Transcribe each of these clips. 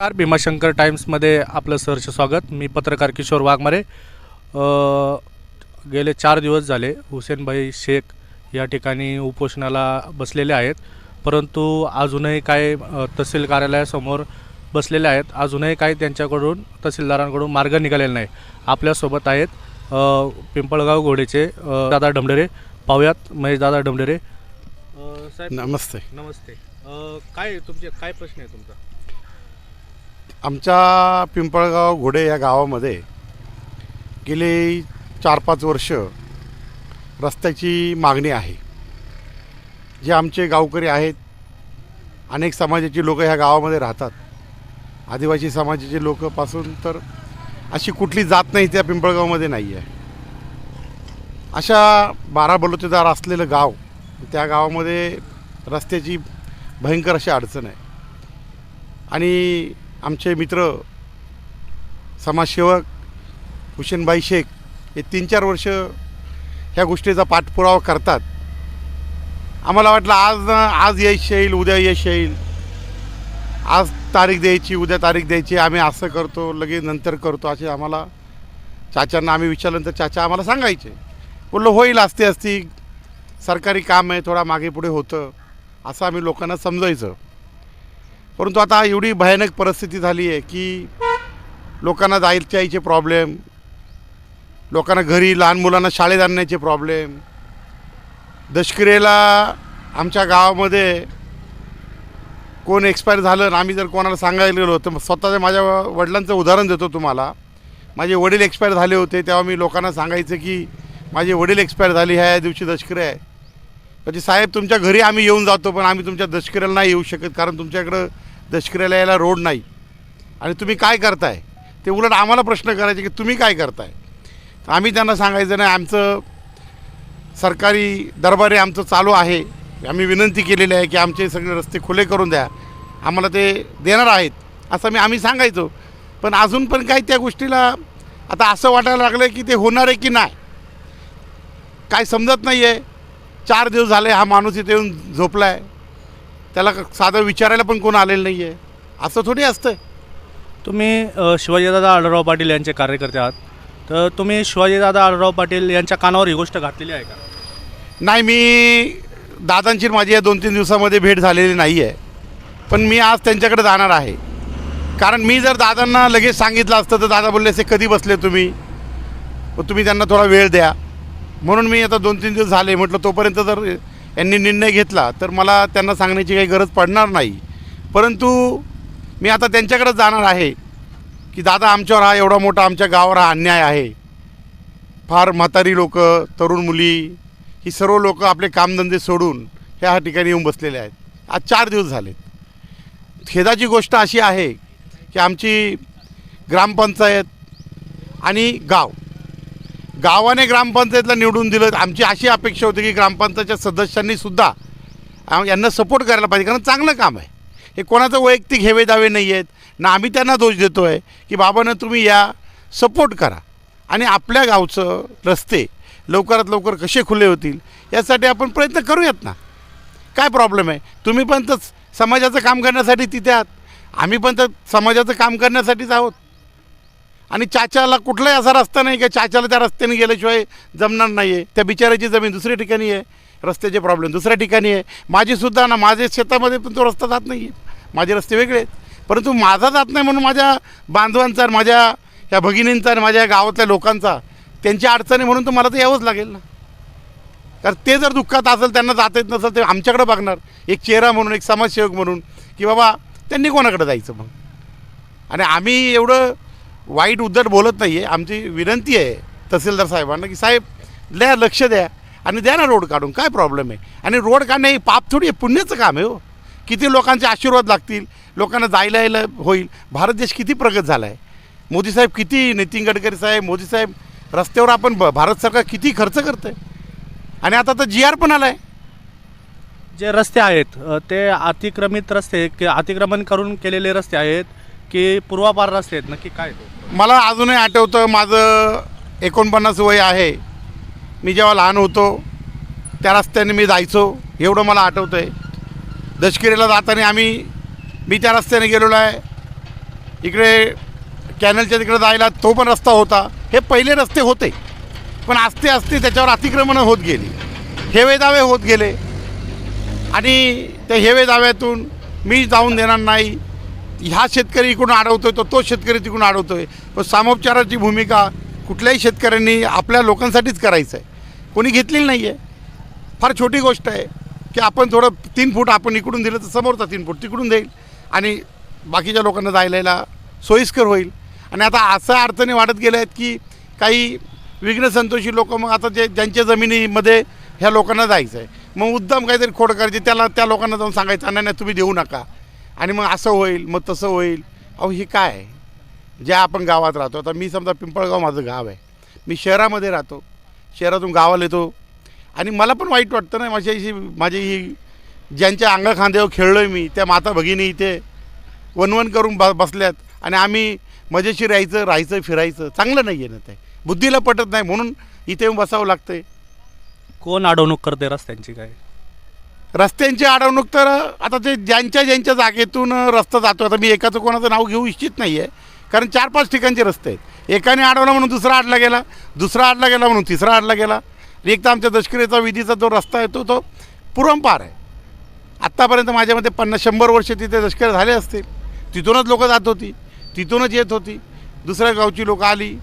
नमस्कार भीमाशंकर टाइम्समध्ये आपलं सहर्ष स्वागत. मी पत्रकार किशोर वाघमारे. गेले चार दिवस झाले हुसेनभाई शेख या ठिकाणी उपोषणाला बसलेले आहेत. परंतु अजूनही काय तहसील कार्यालयासमोर बसलेले आहेत. अजूनही काही त्यांच्याकडून तहसीलदारांकडून मार्ग निघालेला नाही. आपल्यासोबत आहेत पिंपळगाव घोडेचे दादा डमडेरे पाहुयात महेश दादा डमडेरे अ, साहेब नमस्ते. नमस्ते. काय तुमचे काय प्रश्न आहे तुमचा? आमच्या पिंपळगाव घोडे या गावामध्ये गेले चार पाच वर्ष रस्त्याची मागणी आहे. जे आमचे गावकरी आहेत अनेक समाजाची लोकं ह्या गावामध्ये राहतात. आदिवासी समाजाचे लोकपासून तर अशी कुठली जात नाही त्या पिंपळगावमध्ये नाही आहे. अशा बारा बलुतेदार असलेलं गाव त्या गावामध्ये रस्त्याची भयंकर अशी अडचण आहे. आणि आमचे मित्र समाजसेवक हुसेनबाई शेख हे तीन चार वर्ष ह्या गोष्टीचा पाठपुरावा करतात. आम्हाला वाटलं आज आज यश येईल उद्या यश येईल. आज तारीख द्यायची उद्या तारीख द्यायची आम्ही असं करतो लगेच नंतर करतो असे आम्हाला चाचांना आम्ही विचारल्यानंतर चाचा आम्हाला सांगायचे. बोललो होईल असते असती सरकारी काम आहे थोडा मागे पुढे होतं. असं आम्ही लोकांना समजायचं. परंतु आता एवढी भयानक परिस्थिती झाली आहे की लोकांना जायच्या यायचे प्रॉब्लेम लोकांना घरी लहान मुलांना शाळेत आणण्याचे प्रॉब्लेम दशकिरेला आमच्या गावामध्ये कोण एक्सपायर झालं आणि आम्ही जर कोणाला सांगायला गेलो तर स्वतःच्या माझ्या वडिलांचं उदाहरण देतो तुम्हाला. माझे वडील एक्सपायर झाले होते तेव्हा मी लोकांना सांगायचं की माझे वडील एक्सपायर झाले ह्या या दिवशी दशकिरे आहे. म्हणजे साहेब तुमच्या घरी आम्ही येऊन जातो पण आम्ही तुमच्या दशकिऱ्याला नाही येऊ शकत कारण तुमच्याकडं दशकिऱ्याला यायला रोड नाही. आणि तुम्ही काय करताय? ते उलट आम्हाला प्रश्न करायचे की तुम्ही काय करताय? आम्ही त्यांना सांगायचं नाही आमचं सरकारी दरबारी आमचं चालू आहे. आम्ही विनंती केलेली आहे की आमचे सगळे रस्ते खुले करून द्या. आम्हाला ते देणार आहेत असं मी आम्ही सांगायचो. पण अजून पण काही त्या गोष्टीला आता असं वाटायला लागलं की ते होणार आहे की नाही? काय समजत नाही आहे चार दिवस झाले हा माणूस इथे येऊन झोपला आहे त्याला साधं विचारायला पण कोण आलेलं नाही आहे असं थोडी असतं तुम्ही शिवाजीदादा आढळराव पाटील यांचे कार्यकर्ते आहात. तर तुम्ही शिवाजीदादा आढळराव पाटील यांच्या कानावर ही गोष्ट घातलेली आहे का? नाही मी दादांची माझी या दोन तीन दिवसामध्ये भेट झालेली नाही आहे पण मी आज त्यांच्याकडे जाणार आहे. कारण मी जर दादांना लगेच सांगितलं असतं तर दादा बोलले असे कधी बसले तुम्ही? तुम्ही त्यांना थोडा वेळ द्या. म्हणून मी आता दोन तीन दिवस झाले म्हटलं तोपर्यंत जर यांनी निर्णय घेतला तर मला त्यांना सांगण्याची काही गरज पडणार नाही. परंतु मी आता त्यांच्याकडे जाणार आहे की दादा आमच्यावर हा एवढा मोठा आमच्या गावावर हा अन्याय आहे. फार म्हातारी लोक तरुण मुली ही सर्व लोक आपले कामधंदे सोडून ह्या ठिकाणी येऊन बसलेले आहेत. आज चार दिवस झालेत. खेदाची गोष्ट अशी आहे की आमची ग्रामपंचायत आणि गाव गावाने ग्रामपंचायतला निवडून दिलं. आमची अशी अपेक्षा होती की ग्रामपंचायतच्या सदस्यांनी सुद्धा यांना सपोर्ट करायला पाहिजे कारण चांगलं काम आहे. हे कोणाचं वैयक्तिक हेवे दावे नाही आहेत ना आम्ही त्यांना दोष देतो आहे की बाबांना तुम्ही या सपोर्ट करा. आणि आपल्या गावचं रस्ते लवकरात लवकर कसे खुले होतील यासाठी आपण प्रयत्न करूयात ना. काय प्रॉब्लेम आहे? तुम्ही पण तर समाजाचं काम करण्यासाठी तिथे आहात. आम्ही पण तर समाजाचं काम करण्यासाठीच आहोत. आणि चाच्याला कुठलाही असा रस्ता नाही की चाच्याला त्या रस्त्याने गेल्याशिवाय जमणार नाही आहे त्या बिचाराची जमीन दुसऱ्या ठिकाणी आहे. रस्त्याचे प्रॉब्लेम दुसऱ्या ठिकाणी आहे. माझीसुद्धा ना माझ्या शेतामध्ये पण तो रस्ता जात नाही आहे माझे रस्ते वेगळे आहेत. परंतु माझा जात नाही म्हणून माझ्या बांधवांचा आणि माझ्या ह्या भगिनींचा आणि माझ्या गावातल्या लोकांचा त्यांची अडचणी म्हणून तर मला तर यावंच लागेल ना. कारण ते जर दुःखात असेल त्यांना जात येत नसेल ते आमच्याकडे बघणार. एक चेहरा म्हणून एक समाजसेवक म्हणून की बाबा त्यांनी कोणाकडे जायचं मग आणि आम्ही एवढं वाईट उद्धट बोलत नाही आहे आमची विनंती आहे तहसीलदार साहेबांना की साहेब द्या लक्ष द्या आणि द्या ना रोड काढून. काय प्रॉब्लेम आहे? आणि रोड काढणे हे पाप थोडी आहे पुण्याचं काम आहे हो. किती लोकांचे आशीर्वाद लागतील? लोकांना जायला यायला होईल. भारत देश किती प्रगत झाला आहे मोदी साहेब किती नितीन गडकरी साहेब मोदी साहेब रस्त्यावर आपण ब- भारत सरकार किती खर्च करतं आहे आणि आता तर जी आर पण आला आहे जे रस्ते आहेत ते अतिक्रमित रस्ते की अतिक्रमण करून केलेले रस्ते आहेत की पूर्वापार रस्ते आहेत नक्की काय मला अजूनही आठवतं माझं एकोणपन्नास वय आहे. मी जेव्हा लहान होतो त्या रस्त्याने मी जायचो एवढं मला आठवतं आहे दशकिरीला जाताना आम्ही मी त्या रस्त्याने गेलेलो आहे. इकडे कॅनलच्या तिकडे जायला तो पण रस्ता होता. हे पहिले रस्ते होते. पण आस्ते आस्ते त्याच्यावर अतिक्रमणं होत गेली. हेवे दावे होत गेले. आणि त्या हेवे दाव्यातून मी जाऊन देणार नाही. ह्या शेतकरी इकडून अडवतोय तर तो शेतकरी तिकडून अडवतोय पण सामोपचाराची भूमिका कुठल्याही शेतकऱ्यांनी आपल्या लोकांसाठीच करायचं आहे कोणी घेतलेली नाही आहे फार छोटी गोष्ट आहे की आपण थोडं तीन फूट आपण इकडून दिलं तर समोरचा तीन फूट तिकडून देईल आणि बाकीच्या लोकांना जायला यायला सोयीस्कर होईल. आणि आता असं अडचणी वाढत गेले आहेत की काही विघ्नसंतोषी लोक मग आता जे ज्यांच्या जमिनीमध्ये ह्या लोकांना जायचं आहे मग मुद्दाम काहीतरी खोड करायची त्याला त्या लोकांना जाऊन सांगायचं नाही नाही तुम्ही देऊ नका. आणि मग असं होईल मग तसं होईल. अहो हे काय? आहे ज्या आपण गावात राहतो आता मी समजा पिंपळगाव माझं गाव आहे. मी शहरामध्ये राहतो. शहरातून गावाला येतो. आणि मला पण वाईट वाटतं ना माझ्याशी माझी ही ज्यांच्या अंगा खांद्यावर खेळलो आहे मी त्या माता भगिनी इथे वनवन करून ब बसल्यात. आणि आम्ही मजेशी राहायचं राहायचं फिरायचं. चांगलं नाही आहे ना ते. बुद्धीला पटत नाही म्हणून इथे येऊन बसावं आहे कोण अडवणूक करते रस्त्यांची काय? रस्त्यांची अडवणूक तर आता ते ज्यांच्या ज्यांच्या जागेतून रस्ता जातो आता मी एकाचं कोणाचं नाव घेऊ इच्छित नाही आहे कारण चार पाच ठिकाणचे रस्ते आहेत. एकाने अडवला म्हणून दुसरा अडला गेला दुसरा अडला गेला म्हणून तिसरा अडला गेला. एक तर आमच्या दशकरीचा विधीचा जो रस्ता येतो तो पुरंपार आहे. आत्तापर्यंत माझ्यामध्ये पन्नास शंभर वर्ष तिथे लष्कर झाले असतील. तिथूनच लोकं जात होती तिथूनच येत होती. दुसऱ्या गावची लोकं आली.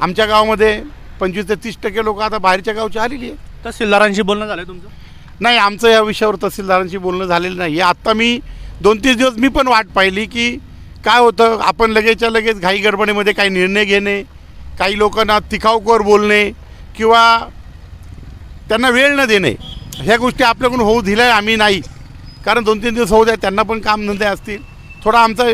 आमच्या गावामध्ये पंचवीस ते तीस टक्के लोकं आता बाहेरच्या गावची आलेली आहेत. तहसीलदारांशी बोलणं झालं तुमचं? नाही आमचं या विषयावर तहसीलदारांशी बोलणं झालेलं नाही. आहे आत्ता मी दोन तीन दिवस मी पण वाट पाहिली की काय होतं? आपण लगेचच्या लगेच घाई गडबडीमध्ये काही निर्णय घेणे काही लोकांना तिखावकर बोलणे किंवा त्यांना वेळ न देणे ह्या गोष्टी आपल्याकडून होऊ दिल्या आम्ही नाही. कारण दोन तीन दिवस होऊ द्या त्यांना पण कामधंदे असतील. थोडा आमचा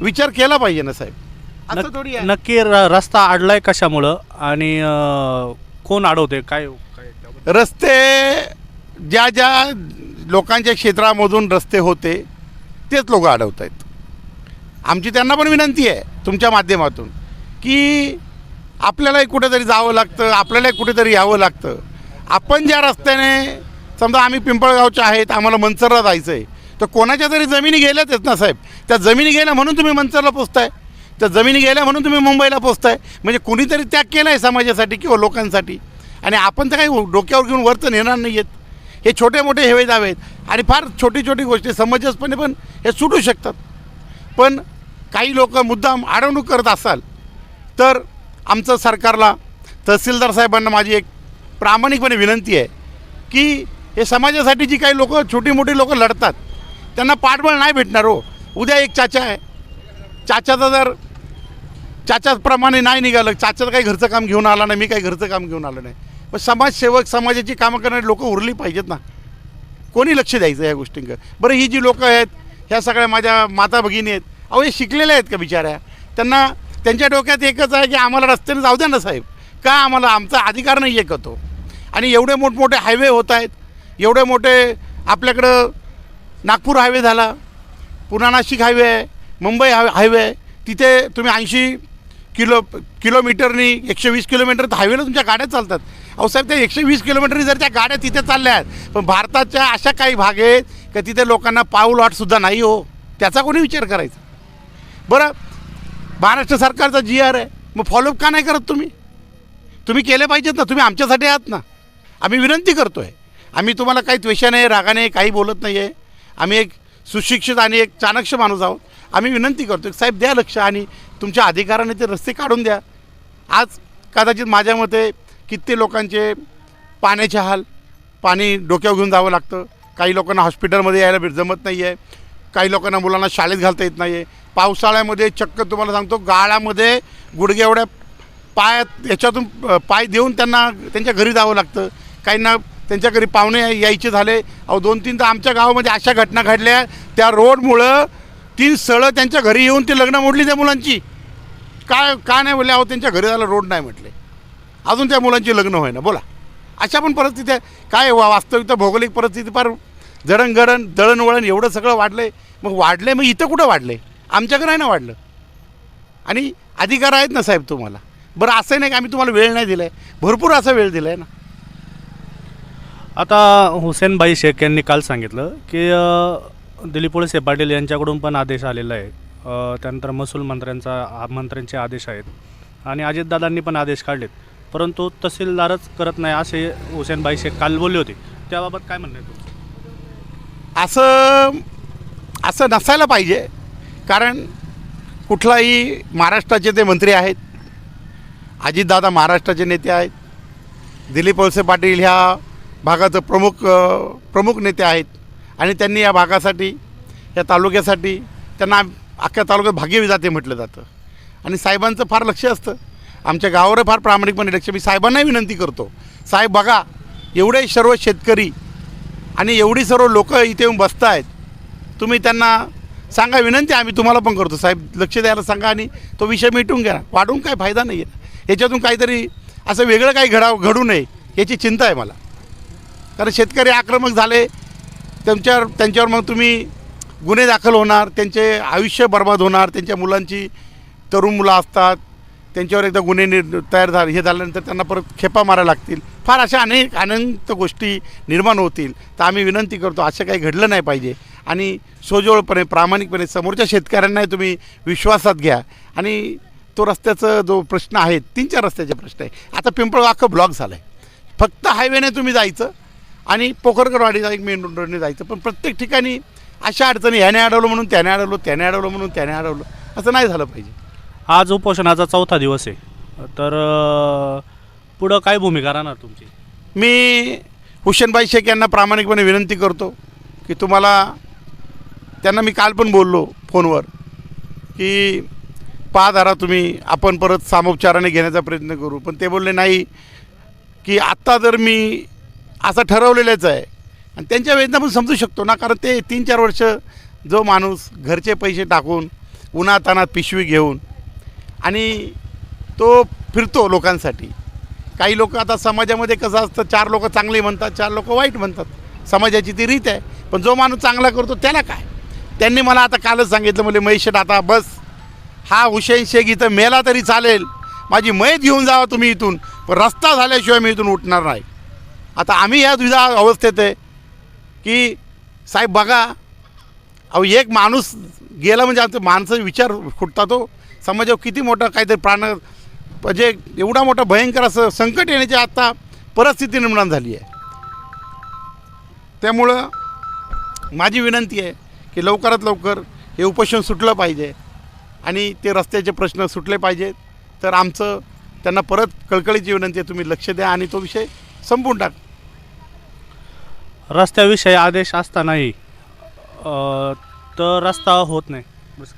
विचार केला पाहिजे ना साहेब. असं नक- थोडी आहे. नक्की र- रस्ता अडलाय कशामुळं? आणि कोण अडवते काय? रस्ते ज्या ज्या लोकांच्या क्षेत्रामधून रस्ते होते तेच लोक अडवत आहेत आमची त्यांना पण विनंती आहे तुमच्या माध्यमातून की आपल्यालाही कुठेतरी जावं लागतं आपल्यालाही कुठेतरी यावं लागतं. आपण ज्या रस्त्याने समजा आम्ही पिंपळगावचे आहेत आम्हाला मनसरला जायचं आहे तर कोणाच्या तरी जमिनी गेल्याच आहेत ना साहेब? त्या जमिनी गेल्या म्हणून तुम्ही मनसरला पोचताय. त्या जमिनी गेल्या म्हणून तुम्ही मुंबईला पोचताय. म्हणजे कुणीतरी त्याग केला आहे समाजासाठी किंवा लोकांसाठी. आणि आपण तर काही डोक्यावर घेऊन वरचं नेणार नाही आहेत हे छोटे मोठे हेवे दावे आहेत आणि फार छोटी छोटी गोष्टी समंजसपणे पण हे सुटू शकतात. पण काही लोक मुद्दाम अडवणूक करत असाल तर आमचं सरकारला तहसीलदार साहेबांना माझी एक प्रामाणिकपणे विनंती आहे की हे समाजासाठी जी काही लोक छोटी मोठी लोक लढतात त्यांना पाठबळ नाही भेटणार हो. उद्या एक चाचा आहे. चाचाचा जर चाच्याप्रमाणे नाही निघालं चाच्याचं काही घरचं काम घेऊन आला नाही मी काही घरचं काम घेऊन आलं नाही. पण समाजसेवक समाजाची कामं करणारी लोक उरली पाहिजेत ना. कोणी लक्ष द्यायचं या गोष्टींकडे? बरं ही जी लोकं आहेत ह्या सगळ्या माझ्या माता भगिनी आहेत अहो हे शिकलेल्या आहेत का बिचाऱ्या? त्यांना त्यांच्या डोक्यात एकच आहे की आम्हाला रस्त्याने जाऊ द्या ना साहेब. का आम्हाला आमचा अधिकार नाही आहे का तो? आणि एवढे मोठमोठे हायवे होत आहेत एवढे मोठे आपल्याकडं नागपूर हायवे झाला पुन्हा नाशिक हायवे आहे मुंबई हाय हायवे आहे तिथे तुम्ही ऐंशी किलो किलोमीटरनी एकशे वीस किलोमीटर हायवेला तुमच्या गाड्या चालतात. अहो साहेब त्या एकशे वीस किलोमीटर जर त्या गाड्या तिथे चालल्या आहेत पण भारताच्या अशा काही भाग आहेत का तिथे लोकांना पाऊल वाटसुद्धा नाही हो? त्याचा कोणी विचार करायचा? बरं महाराष्ट्र सरकारचा जी आर आहे मग फॉलोअप का नाही करत तुम्ही? तुम्ही केले पाहिजेत ना तुम्ही आमच्यासाठी आहात ना. आम्ही विनंती करतो आहे आम्ही तुम्हाला काही द्वेषाने रागाने काही बोलत नाही आहे आम्ही एक सुशिक्षित आणि एक चाणक्ष माणूस आहोत. आम्ही विनंती करतो साहेब द्या लक्ष आणि तुमच्या अधिकाराने ते रस्ते काढून द्या. आज कदाचित माझ्या मते किती लोकांचे पाण्याचे हाल पाणी डोक्यावर घेऊन जावं लागतं. काही लोकांना हॉस्पिटलमध्ये यायला भेट जमत नाही आहे काही लोकांना मुलांना शाळेत घालता येत नाही आहे पावसाळ्यामध्ये चक्क तुम्हाला सांगतो गाळामध्ये गुडघ्या एवढ्या पायात याच्यातून पाय देऊन त्यांना त्यांच्या घरी जावं लागतं. काहींना त्यांच्या घरी पाहुणे यायचे झाले. अहो दोन तीन तर आमच्या गावामध्ये अशा घटना घडल्या. त्या रोडमुळं तीन स्थळं त्यांच्या घरी येऊन ती लग्न मोडली त्या मुलांची. काय का नाही बोलले अहो त्यांच्या घरी जायला रोड नाही म्हटले. अजून त्या मुलांची लग्न होईना. बोला. अशा पण परिस्थिती आहे. काय वा वास्तविकता भौगोलिक परिस्थिती फार जडणघडण दळणवळण एवढं सगळं वाढलं आहे मग वाढलं आहे मग इथं कुठं वाढलं आहे आमच्याकडे नाही ना वाढलं. आणि अधिकार आहेत ना साहेब तुम्हाला. बरं असं नाही की आम्ही तुम्हाला वेळ नाही दिला आहे भरपूर असा वेळ दिला आहे ना. आता हुसेनबाई शेख यांनी काल सांगितलं की अं, दिलीप वळसे पाटील यांच्याकडून पण आदेश आलेला आहे. अ, त्यानंतर महसूल मंत्र्यांचा आ- मंत्र्यांचे आदेश आहेत. आणि अजितदादांनी पण आदेश काढलेत. परंतु तहसीलदारच करत नाही असे हुसेनबाई शेख काल बोलले होते. त्याबाबत काय म्हणणं आहे असं असं नसायला पाहिजे. कारण कुठलाही महाराष्ट्राचे ते मंत्री आहेत अजितदादा महाराष्ट्राचे नेते आहेत दिलीप वळसे पाटील ह्या भागाचं प्रमुख प्रमुख नेते आहेत आणि त्यांनी या भागासाठी या तालुक्यासाठी त्यांना अख्ख्या तालुक्यात भाग्यविधाते म्हटलं जातं. आणि साहेबांचं फार लक्ष असतं. आमच्या गावावर फार प्रामाणिकपणे लक्ष मी साहेबांनाही विनंती करतो. साहेब बघा एवढे सर्व शेतकरी आणि एवढी सर्व लोकं इथे येऊन बसत आहेत तुम्ही त्यांना सांगा विनंती आम्ही तुम्हाला पण करतो. साहेब लक्ष द्यायला सांगा आणि तो विषय मिटून घ्या. वाढून काय फायदा नाही आहे. याच्यातून काहीतरी असं वेगळं काही घडा घडू नये याची चिंता आहे मला. कारण शेतकरी आक्रमक झाले त्यांच्यावर त्यांच्यावर मग तुम्ही गुन्हे दाखल होणार त्यांचे आयुष्य बर्बाद होणार त्यांच्या मुलांची तरुण मुलं असतात त्यांच्यावर एकदा गुन्हे निर तयार झाले हे झाल्यानंतर त्यांना परत खेपा मारायला लागतील. फार अशा अनेक अनंत गोष्टी निर्माण होतील. तर आम्ही विनंती करतो असं काही घडलं नाही पाहिजे. आणि सोजवळपणे प्रामाणिकपणे समोरच्या शेतकऱ्यांनाही तुम्ही विश्वासात घ्या. आणि तो रस्त्याचा जो प्रश्न आहे तीन चार रस्त्याचे प्रश्न आहे. आता पिंपळ अख्खं ब्लॉक झालं आहे फक्त हायवेने तुम्ही जायचं आणि पोखरकरवाडीचा एक मेन रोडने जायचं. पण प्रत्येक ठिकाणी अशा अडचणी ह्याने अडवलं म्हणून त्याने अडवलं त्याने अडवलं म्हणून त्याने अडवलं असं नाही झालं पाहिजे. आज उपोषणाचा चौथा दिवस आहे. तर पुढं काय भूमिका राहणार तुमची? मी हुशेनबाई शेख यांना प्रामाणिकपणे विनंती करतो की तुम्हाला त्यांना मी काल पण बोललो फोनवर की पहा जरा तुम्ही आपण परत सामोपचाराने घेण्याचा प्रयत्न करू. पण ते बोलले नाही की आत्ता जर मी असं ठरवलेलंच आहे आणि त्यांच्या वेदना पण समजू शकतो ना कारण ते तीन चार वर्ष जो माणूस घरचे पैसे टाकून उन्हातानात पिशवी घेऊन आणि तो फिरतो लोकांसाठी. काही लोक आता समाजामध्ये कसं असतं चार लोक चांगले म्हणतात चार लोक वाईट म्हणतात. समाजाची ती रीत आहे पण जो माणूस चांगला करतो त्याला काय? त्यांनी मला आता कालच सांगितलं म्हणजे महेश आता बस. हा हुशेन शेख इथं मेला तरी चालेल. माझी मैत घेऊन जावा तुम्ही इथून पण रस्ता झाल्याशिवाय मी इथून उठणार नाही. आता आम्ही या दुविधा अवस्थेत आहे की साहेब बघा अहो एक माणूस गेला म्हणजे आमचं माणसं विचार फुटतात तो समाजावर किती मोठं काहीतरी प्राण म्हणजे एवढा मोठा भयंकर असं संकट येण्याची आत्ता परिस्थिती निर्माण झाली आहे. त्यामुळं माझी विनंती आहे की लवकरात लवकर हे उपोषण सुटलं पाहिजे आणि ते रस्त्याचे प्रश्न सुटले पाहिजेत. तर आमचं त्यांना परत कळकळीची विनंती आहे तुम्ही लक्ष द्या आणि तो विषय संपून टाक. रस्त्याविषयी आदेश असतानाही तर रस्ता होत नाही. बस